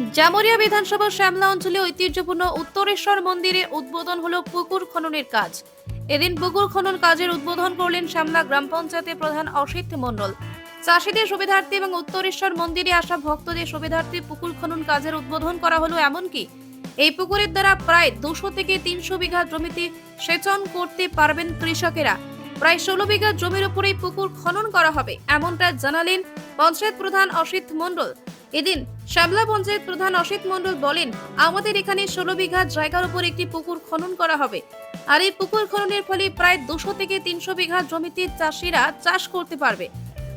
জামুরিয়া বিধানসভা শ্যামলা অঞ্চলে ঐতিহ্যপূর্ণ উত্তরেশ্বর মন্দিরে উদ্বোধন হলো পুকুর খননের কাজ। এদিন পুকুর খনন কাজের উদ্বোধন করলেন শ্যামলা গ্রাম পঞ্চায়েতের প্রধান অসিত মণ্ডল। চাষিদের সুবিধার্থে এবং উত্তরেশ্বর মন্দিরে আসা ভক্তদের সুবিধার্থে পুকুর খনন কাজের উদ্বোধন করা হলো এমনকি এই পুকুরের দ্বারা প্রায় দুশো থেকে তিনশো বিঘা জমিতে সেচন করতে পারবেন কৃষকেরা। প্রায় ষোলো বিঘা জমির উপরেই পুকুর খনন করা হবে, এমনটা জানালেন পঞ্চায়েত প্রধান অসিত মণ্ডল। এদিন শ্যামলা পঞ্চায়েত প্রধান অসিত মণ্ডল বলেন, আমাদের এখানে ষোলো বিঘা জায়গার উপর একটি পুকুর খনন করা হবে। আর এই পুকুর খননের ফলে প্রায় দুশো থেকে তিনশো বিঘা জমিতে চাষিরা চাষ করতে পারবে।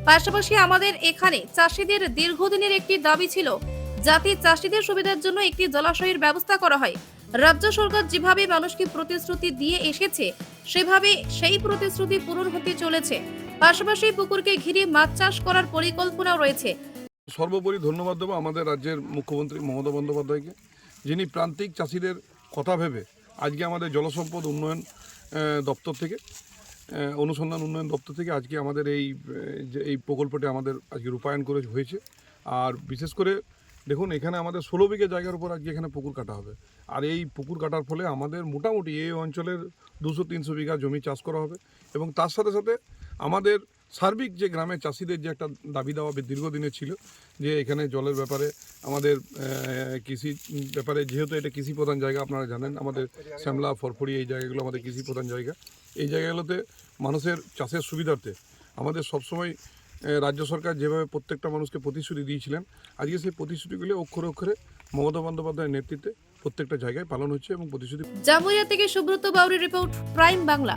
পাশাপাশি আমাদের এখানে চাষিদের দীর্ঘদিনের একটি দাবি ছিল, যাতে চাষিদের সুবিধার জন্য একটি জলাশয়ের ব্যবস্থা করা হয়। রাজ্য সরকার যেভাবে মানুষকে প্রতিশ্রুতি দিয়ে এসেছে, সেভাবে সেই প্রতিশ্রুতি পূরণ হতে চলেছে। পাশাপাশি পুকুরকে ঘিরে মাছ চাষ করার পরিকল্পনাও রয়েছে। সর্বোপরি ধন্যবাদ দেবো আমাদের রাজ্যের মুখ্যমন্ত্রী মমতা বন্দ্যোপাধ্যায়কে, যিনি প্রান্তিক চাষিদের কথা ভেবে আজকে আমাদের জলসম্পদ উন্নয়ন দপ্তর থেকে অনুসন্ধান উন্নয়ন দপ্তর থেকে আজকে আমাদের এই যে এই প্রকল্পটি আমাদের আজকে রূপায়ণ করে হয়েছে। আর বিশেষ করে দেখুন, এখানে আমাদের ষোলো বিঘা জায়গার উপর আজকে এখানে পুকুর কাটা হবে। আর এই পুকুর কাটার ফলে আমাদের মোটামুটি এই অঞ্চলের দুশো, তিনশো বিঘা জমি চাষ করা হবে। এবং তার সাথে সাথে আমাদের সার্বিক যে গ্রামের চাষিদের যে একটা দাবি দেওয়া দীর্ঘদিনের ছিল, যে এখানে জলের ব্যাপারে আমাদের কৃষি ব্যাপারে যেহেতু এটা কৃষি প্রধান জায়গা, আপনারা জানেন আমাদের শ্যামলা ফরফড়ি এই জায়গাগুলো আমাদের কৃষি প্রধান জায়গা। এই জায়গাগুলোতে মানুষের চাষের সুবিধার্থে আমাদের সবসময় রাজ্য সরকার যেভাবে প্রত্যেকটা মানুষকে প্রতিশ্রুতি দিয়েছিলেন, আজকে সেই প্রতিশ্রুতিগুলি অক্ষরে অক্ষরে মমতা বন্দ্যোপাধ্যায়ের নেতৃত্বে প্রত্যেকটা জায়গায় পালন হচ্ছে এবং প্রতিশ্রুতি জামুরিয়া থেকে সুব্রত বাউরি রিপোর্ট, প্রাইম বাংলা।